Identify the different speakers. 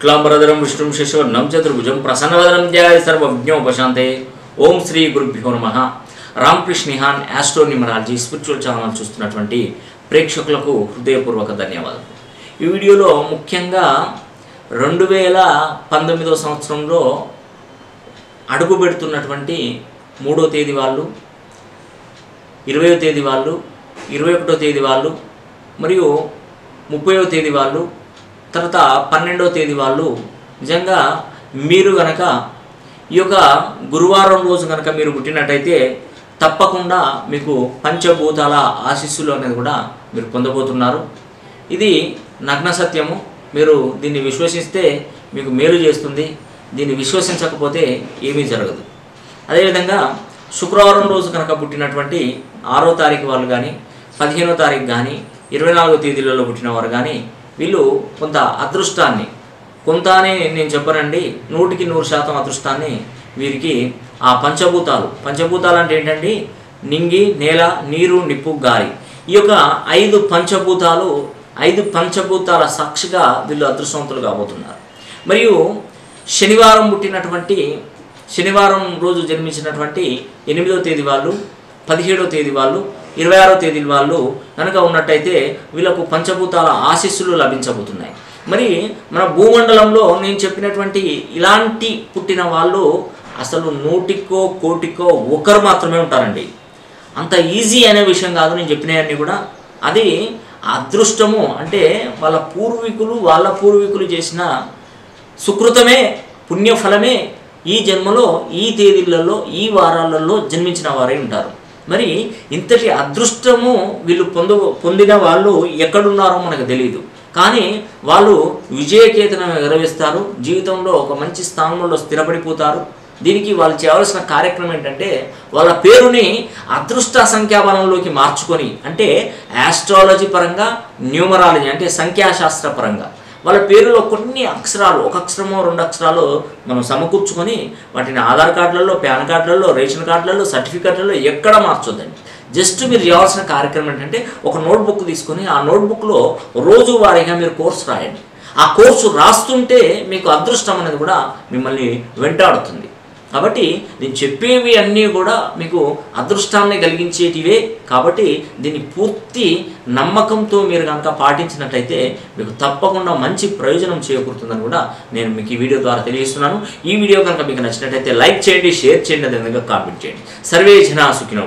Speaker 1: శుక్లాంబరధరం విష్ణుం శశివర్ణం చతుర్భుజం ప్రసన్నవదనం ధ్యాయ సర్వజ్ఞోపశాంతే ఓం శ్రీ గురుభ్యో నమ రామకృష్ణిహాన్ యాస్ట్రో న్యూమరాలజీ స్పిరిచువల్ ఛానల్ చూస్తున్నటువంటి ప్రేక్షకులకు హృదయపూర్వక ధన్యవాదాలు ఈ వీడియోలో ముఖ్యంగా రెండు వేల పంతొమ్మిదో సంవత్సరంలో అడుగు పెడుతున్నటువంటి మూడో తేదీ వాళ్ళు ఇరవయో తేదీ వాళ్ళు ఇరవై ఒకటో తేదీ వాళ్ళు మరియు ముప్పైవ తేదీ వాళ్ళు తర్వాత పన్నెండవ తేదీ వాళ్ళు నిజంగా మీరు గనక ఈ యొక్క గురువారం రోజు కనుక మీరు పుట్టినట్టయితే తప్పకుండా మీకు పంచభూతాల ఆశీస్సులు అనేది కూడా మీరు పొందబోతున్నారు. ఇది నగ్న సత్యము. మీరు దీన్ని విశ్వసిస్తే మీకు మేలు చేస్తుంది. దీన్ని విశ్వసించకపోతే ఏమీ జరగదు. అదేవిధంగా శుక్రవారం రోజు కనుక పుట్టినటువంటి ఆరో తారీఖు వాళ్ళు కానీ పదిహేనో తారీఖు కానీ ఇరవై నాలుగో తేదీలలో పుట్టిన వారు కానీ వీళ్ళు కొంత అదృష్టాన్ని కొంత అని నేను చెప్పనండి నూటికి నూరు శాతం అదృష్టాన్ని వీరికి ఆ పంచభూతాలు. పంచభూతాలు అంటే ఏంటండి? నింగి నేల నీరు నిప్పు గాలి. ఈ యొక్క ఐదు పంచభూతాలు ఐదు పంచభూతాల సాక్షిగా వీళ్ళు అదృష్టవంతులు కాబోతున్నారు. మరియు శనివారం పుట్టినటువంటి శనివారం రోజు జన్మించినటువంటి ఎనిమిదో తేదీ వాళ్ళు పదిహేడో తేదీ వాళ్ళు ఇరవై ఆరో తేదీ వాళ్ళు కనుక ఉన్నట్టయితే వీళ్ళకు పంచభూతాల ఆశీస్సులు లభించబోతున్నాయి. మరి మన భూమండలంలో నేను చెప్పినటువంటి ఇలాంటి పుట్టిన వాళ్ళు అసలు నూటికో కోటికో ఒకరు మాత్రమే ఉంటారండి. అంత ఈజీ అనే విషయం కాదు నేను చెప్పినవన్నీ కూడా. అది అదృష్టము అంటే వాళ్ళ పూర్వీకులు వాళ్ళ పూర్వీకులు చేసిన సుకృతమే పుణ్యఫలమే ఈ జన్మలో ఈ తేదీలలో ఈ వారాలలో జన్మించిన వారే ఉంటారు. మరి ఇంతటి అదృష్టము వీళ్ళు పొందు పొందిన వాళ్ళు ఎక్కడున్నారో మనకు తెలియదు కానీ వాళ్ళు విజయకేతనం ఎగరవేస్తారు. జీవితంలో ఒక మంచి స్థానంలో స్థిరపడిపోతారు. దీనికి వాళ్ళు చేయవలసిన కార్యక్రమం ఏంటంటే వాళ్ళ పేరుని అదృష్ట సంఖ్యాబలంలోకి మార్చుకొని అంటే ఆస్ట్రాలజీ పరంగా న్యూమరాలజీ అంటే సంఖ్యాశాస్త్ర పరంగా. వాళ్ళ పేరులో కొన్ని అక్షరాలు ఒక అక్షరమో రెండు అక్షరాలు మనం సమకూర్చుకొని వాటిని ఆధార్ కార్డులలో పాన్ కార్డులలో రేషన్ కార్డులలో సర్టిఫికెట్లలో ఎక్కడ మార్చొద్దండి. జస్ట్ మీరు చేయాల్సిన కార్యక్రమం ఏంటంటే ఒక నోట్బుక్ తీసుకొని ఆ నోట్బుక్లో రోజువారీగా మీరు కోర్సు రాయండి. ఆ కోర్సు రాస్తుంటే మీకు అదృష్టం అనేది కూడా మిమ్మల్ని వెంటాడుతుంది. కాబట్టి నేను చెప్పేవి అన్నీ కూడా మీకు అదృష్టాన్ని కలిగించేటివే. కాబట్టి దీన్ని పూర్తి నమ్మకంతో మీరు కనుక పాటించినట్లయితే మీకు తప్పకుండా మంచి ప్రయోజనం చేకూరుతుందని కూడా నేను మీకు ఈ వీడియో ద్వారా తెలియజేస్తున్నాను. ఈ వీడియో కనుక మీకు నచ్చినట్లయితే లైక్ చేయండి షేర్ చేయండి అదేవిధంగా కామెంట్ చేయండి. సర్వే జనా సుఖినో